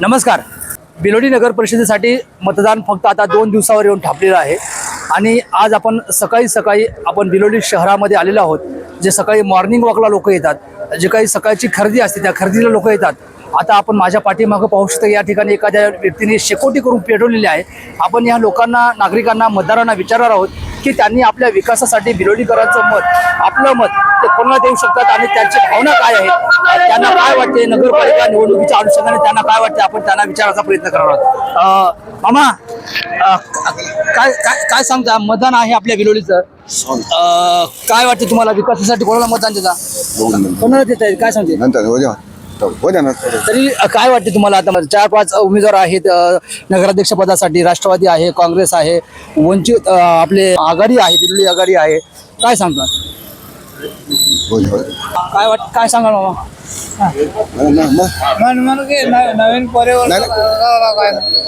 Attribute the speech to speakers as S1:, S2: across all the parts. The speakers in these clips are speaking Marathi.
S1: नमस्कार. बिलोडी नगर परिषदेसाठी मतदान फक्त आता दोन दिवसावर येऊन थांबलेलं आहे. आणि आज आपण सकाळी सकाळी आपण बिलोडी शहरामध्ये आलेलो आहोत. जे सकाळी मॉर्निंग वॉकला लोक येतात. जे काही सकाळची खरेदी असते त्या खरेदीला लोक येतात. आता आपण माझ्या पाठीमागं पाहू शकतो या ठिकाणी एखाद्या व्यक्तीने शेकोटी करून पेटवलेली आहे. आपण या लोकांना नागरिकांना मतदारांना विचारणार आहोत. की त्यांनी आपल्या विकासासाठी बिलोडीकरांचं मत आपलं मत ते कोणाला देऊ शकतात आणि त्यांची भावना काय आहे? त्यांना काय वाटते? नगरपालिका निवडणुकीच्या अनुषंगाने त्यांना काय वाटते? आपण त्यांना विचारायचा प्रयत्न अं, मामा काय काय काय सांगता? मतदान आहे आपल्या अं, काय वाटते तुम्हाला? विकासासाठी कोणाला मतदान देता? कोणाला देत आहे काय सांगते?
S2: नंतर हो
S1: तरी काय वाटते तुम्हाला आता चार पाच उमेदवार आहेत नगराध्यक्ष पदासाठी राष्ट्रवादी आहे काँग्रेस आहे वंचित आपले आघाडी आहे बिरली आघाडी आहे. काय सांगता
S2: द्या
S1: काय वाट काय सांगाल मामा?
S3: मन मन के न- नवीन परिवर्तन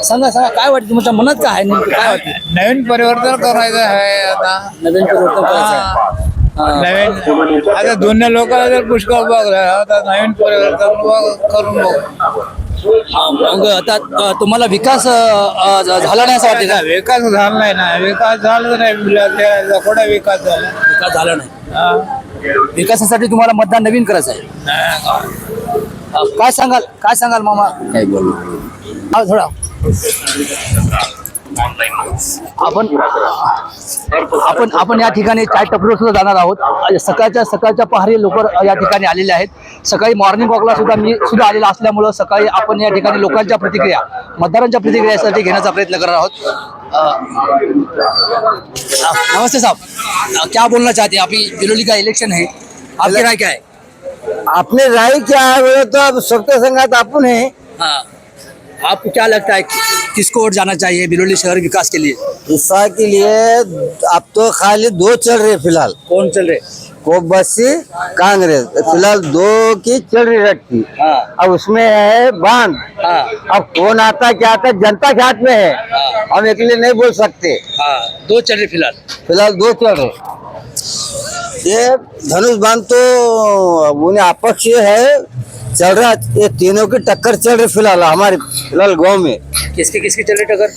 S1: सांगा सांगा काय वाटते तुमच्या मनात काय आहे नेमकं? काय वाटते?
S3: नवीन परिवर्तन करायचं आहे आता.
S1: नवीन परिवर्तन करायचं आहे.
S3: नवीन आता जुन्या लोकांना जर पुष्कळ बघ आता नवीन करून बघ.
S1: मग आता तुम्हाला विकास अ, अ, झ- झाला नाही असं वाटते का?
S3: विकास झाला नाही ना. विकास झाला नाही कुठे विकास झाला?
S1: विकास झाला नाही.
S3: हा.
S1: विकासासाठी तुम्हाला मतदान नवीन करायचं आहे. अ, काय सांगाल काय सांगाल मामा?
S2: काय बोलू?
S1: हा थोडा. आपण आपण आपण या ठिकाणी चाय टपरीवर सुद्धा जाणार आहोत. सकाळच्या सकाळच्या पहारी लोक या ठिकाणी आलेले आहेत. सकाळी मॉर्निंग वॉकला सुद्धा मी सुद्धा आलेला असल्यामुळं सकाळी आपण या ठिकाणी लोकांच्या प्रतिक्रिया मतदारांच्या प्रतिक्रिया यासाठी घेण्याचा प्रयत्न करणार आहोत. नमस्ते साहब. क्या बोलना चाहते हैं? अभी बिलोली का इलेक्शन है. आपकी राय क्या है?
S4: अपने राय क्या है तो अब सबके संगत अपन है।
S1: हाँ। आपको क्या लगता है कि- किसको वोट जाना चाहिए बिलोली शहर विकास के लिए?
S4: हिस्सा के लिए अब तो खाली दो चल रहे फ़िलहाल।
S1: कौन चल रहे?
S4: को बस्सी कांग्रेस। फ़िलहाल दो की चल रही रखी
S1: हाँ।
S4: अब उसमें है बाँध।
S1: हाँ।
S4: अब कौन आता क्या आता जनता के हाथ में है। हम अकेले नहीं बोल सकते।
S1: हाँ दो चल रहे फ़िलहाल।
S4: फ़िलहाल दो चल रहे। ये धनुष बाँध तो उन्हें अपक्ष है चल रहा है। ये तीनों की टक्कर चल रही फ़िलहाल हमारे फ़िलहाल गाँव में।
S1: किसकी किसकी चल रही टक्कर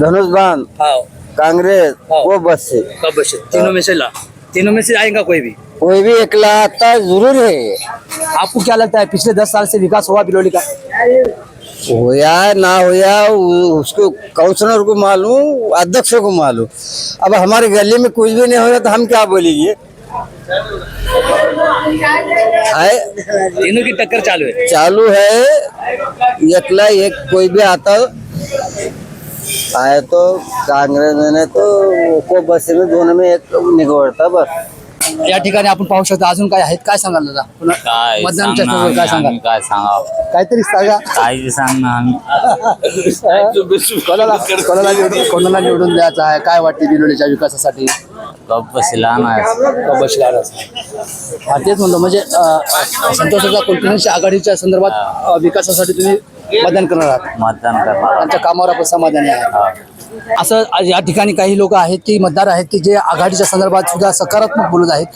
S4: धनुष बाँध
S1: हाँ।
S4: कांग्रेस
S1: हाँ।
S4: वो बस से
S1: कब बचे तीनों में से ला। तीनों में से आएगा कोई भी?
S4: कोई भी एकला आता ज़रूर है।
S1: आपको क्या लगता है पिछले दस साल से विकास हुआ बिलोली का?
S4: होया ना होया उसको काउंसलर को मालूम अध्यक्ष को मालूम। अब हमारे गली में कुछ भी नहीं हो रहा तो हम क्या बोलेंगे?
S1: तीनों की टक्कर चालू है।
S4: चालू है। एकला एक कोई भी आता आए तो कांग्रेस में तो को बस में दोनों में एक निकलता बस।
S1: या ठिकाणी आपण पाहू शकता. अजून काय आहेत? काय सांगाल दादा? पुन्हा
S5: काय सांगणार
S1: समोर काय
S5: आम्ही,
S1: सांगाल?
S5: आम्ही काय सांगा
S1: काहीतरी सांगा.
S5: काय सांगणार आम्ही
S1: कोणाला कोणाला निवडून कोणाला निवडून द्यायचं आहे? काय वाटते बिलोलीच्या विकासासाठी?
S5: गप्प बसला नाही
S1: बसला हा तेच म्हणलं म्हणजे अं, संतोषाचा कुलकर्णीची आघाडीच्या संदर्भात अं, विकासासाठी तुम्ही मतदान करणार आहात.
S5: मतदान करणार.
S1: त्यांच्या कामावर आपण समाधानी आहात. असं आज या ठिकाणी काही लोक आहेत की मतदार आहेत की जे आघाडीच्या संदर्भात सुद्धा सकारात्मक बोलत आहेत.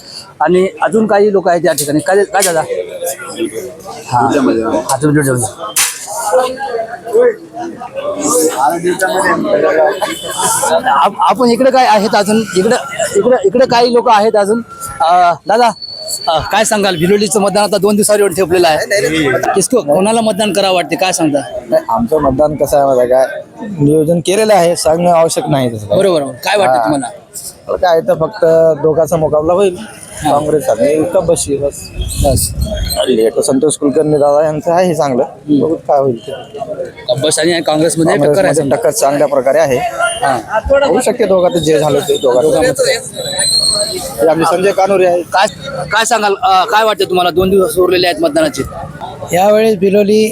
S1: आणि अजून काही लोक आहेत या ठिकाणी. काय काय दादा? हा. हा, तुम्ही आप- आपण इकडे काय आहेत अजून? इकडे इकडे इकडे काही लोक आहेत अजून? दादा अं, काय सांगाल? भिलोलीचं मतदान आता दोन दिवसावर ठेवलेलं आहे. किसको कोणाला मतदान करावं वाटते काय सांगता?
S6: आमचं मतदान कसं आहे आहे काय नियोजन केलेलं आहे सांगणं आवश्यक नाही तसं.
S1: बरोबर काय वाटतं तुम्हाला?
S6: तर काय तर फक्त दोघांचा मुकाबला होईल. काँग्रेस आणि कबशी बस.
S1: बस.
S6: लेट संतोष कुलकर्णी दादा यांचं आहे चांगलं. बघू काय होईल ते.
S1: बस आणि काँग्रेसमध्ये टक्कर आहे
S6: काँग्रेसमध्ये
S1: समजा.
S6: टक्कर चांगल्या प्रकारे आहे.
S1: हा.
S6: होऊ शकते दोघात जे झालं ते दोघांमध्ये हे आपले संजय कानोरे आहे
S1: काय काय सांगाल अं, काय वाटतं तुम्हाला? दोन दिवस उरलेले आहेत मतदानाचे.
S7: यावेळेस बिलोली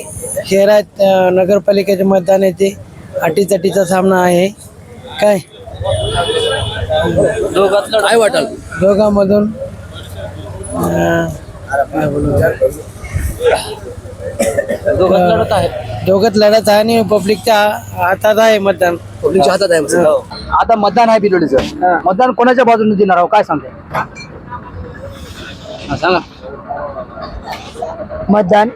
S7: शहरात अ, नगरपालिकेच्या मतदानाचे अटीतटीचा सामना आहे. काय?
S1: काय वाटल?
S7: दोघांमधून अ, काय बोलू?
S1: लढत आहे.
S7: दोघात लढत आहे आणि पब्लिकच्या हातात आहे मतदान.
S1: पब्लिकच्या हातात आहे बस. आता मतदान आहे बिलोलीचं मतदान कोणाच्या बाजूने देणार आहो? काय सांगते हा, सांगा.
S7: मतदान?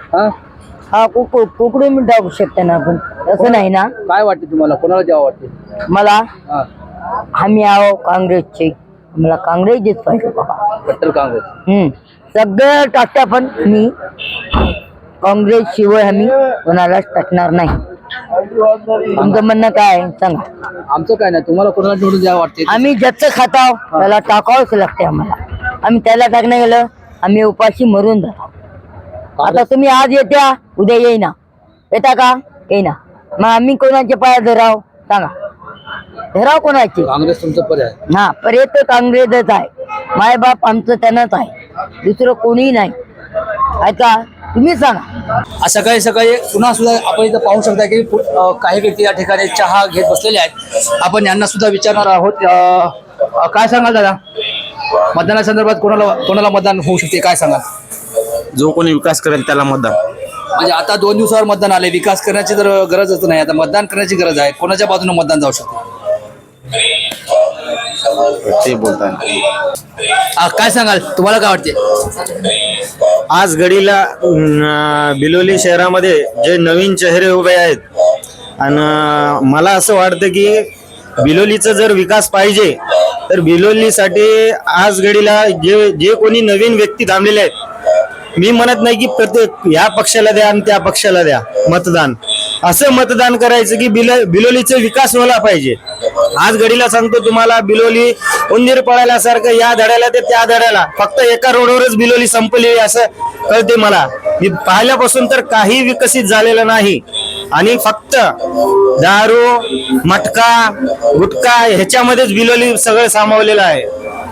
S1: हा?
S8: कुकू कुकडून मी टाकू शकते ना आपण. तसं नाही ना?
S1: काय वाटते तुम्हाला? कोणाला द्यावं वाटते?
S8: मला? आम्ही आहो काँग्रेसचे. मला काँग्रेस देत पाहिजे बाबा.
S1: कट्टर काँग्रेस.
S8: हम्म. सगळं टाकता पण मी. काँग्रेस शिवाय आम्ही कोणालाच टाकणार नाही. तुमचं म्हणणं काय आहे? सांगा.
S1: आमचं काय नाही तुम्हाला कोणाला निवडून द्यावं वाटते
S8: आम्ही ज्याचं खाताव त्याला टाकावंच लागते आम्हाला. आम्ही त्याला टाकणं गेलं आम्ही उपाशी मरून जातो. आता तुम्ही आज येत्या उद्या येईना. येता का? येईना. मग आम्ही कोणाचे पाय धराव? सांगा. धराव कोणाचे?
S1: काँग्रेस तुमचं पर्याय.
S8: हा पर्यंत काँग्रेसच आहे. मायबाप आमचं त्यांनाच आहे. दुसरं कोणी नाही. ऐका तुम्ही सांगा.
S1: आज सकाळी सकाळी पुन्हा सुद्धा आपण इथं पाहू शकता की काही व्यक्ती या ठिकाणी चहा घेत बसलेले आहेत. आपण यांना सुद्धा विचारणार आहोत. काय सांगाल दादा? मतदानासंदर्भात कोणाला कोणाला मतदान होऊ शकते? काय सांगाल?
S9: जो कोणी विकास करेल त्याला मतदान.
S1: म्हणजे आता दोन दिवसावर मतदान आले विकास करण्याची तर गरजच नाही. आता मतदान करण्याची गरज आहे. कोणाच्या बाजूने मतदान जाऊ शकते?
S9: ते
S1: बोलताना. काय सांगाल? तुम्हाला काय वाटते?
S9: आज घडीला बिलोली शहरामध्ये जे नवीन चेहरे उभे आहेत आणि मला असं वाटतं की बिलोलीचा जर विकास पाहिजे तर बिलोलीसाठी आज घडीला जे जे कोणी नवीन व्यक्ती थांबलेले आहेत मी म्हणत नाही की प्रत्येक ह्या पक्षाला द्या आणि त्या पक्षाला द्या मतदान. असं मतदान करायचं की बिलो बिलोलीचा विकास व्हायला पाहिजे. आज घडीला सांगतो तुम्हाला बिलोली उंदीर पळाल्यासारखं या धड्याला ते त्या धड्याला. फक्त एका रोडवरच बिलोली संपली असं कळते मला. मी पाहिल्यापासून तर काही विकसित झालेलं नाही. आणि फक्त दारू मटका गुटखा ह्याच्यामध्येच बिलोली सगळं सामावलेलं आहे.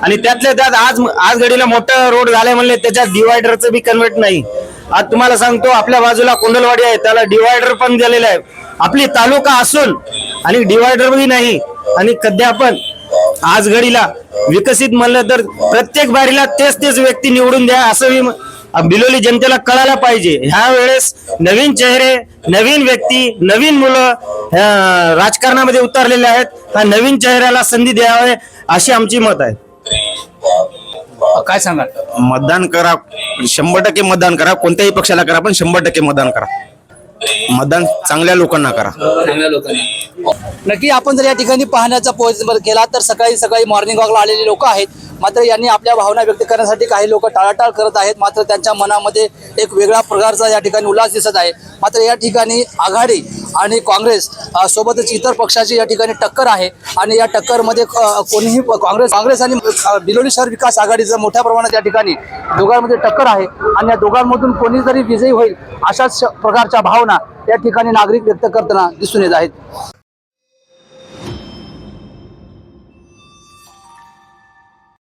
S9: आणि त्यातल्या त्यात आज आज घडीला मोठं रोड झालंय म्हणले त्याच्यात डिवायडरचं बी कन्वर्ट नाही. आज तुम्हाला सांगतो आपल्या बाजूला कुंडलवाडी आहे त्याला डिवायडर पण दिलेलं आहे. आपली तालुका असून आणि डिवायडर बी नाही आणि कध्या पण आज घडीला विकसित म्हणलं तर प्रत्येक बारीला तेच तेच व्यक्ती निवडून द्या असं बिलोली जनतेला कळायला पाहिजे. ह्या वेळेस नवीन चेहरे नवीन व्यक्ती नवीन मुलं राजकारणामध्ये उतरलेले आहेत. ह्या नवीन चेहऱ्याला संधी द्यावे अशी आमची मत आहे.
S1: काय सांगाल?
S9: मतदान करा. शंभर टक्के मतदान करा कोणत्याही पक्षाला करा पण शंभर टक्के मतदान करा. मतदान चांगल्या लोकांना करा.
S1: चांगल्या लोकांना. नक्की आपण जर या ठिकाणी पाहण्याचा प्रयत्न केला तर सकाळी सकाळी मॉर्निंग वॉकला आलेले लोक आहेत. मात्र यांनी आपल्या भावना व्यक्त करण्यासाठी काही लोक टाळाटाळ करत आहेत. मात्र त्यांच्या मनामध्ये एक वेगळा प्रकारचा या ठिकाणी उल्हास दिसत आहे. मात्र या ठिकाणी आघाडी आणि काँग्रेस सोबतच इतर पक्षाची या ठिकाणी टक्कर आहे. आणि या टक्करमध्ये कोणीही काँग्रेस काँग्रेस आणि बिलोली शहर विकास आघाडीचं मोठ्या प्रमाणात या ठिकाणी दोघांमध्ये टक्कर आहे. आणि या दोघांमधून कोणी जरी विजयी होईल अशाच प्रकारच्या भावना या ठिकाणी नागरिक व्यक्त करताना दिसून येत आहेत.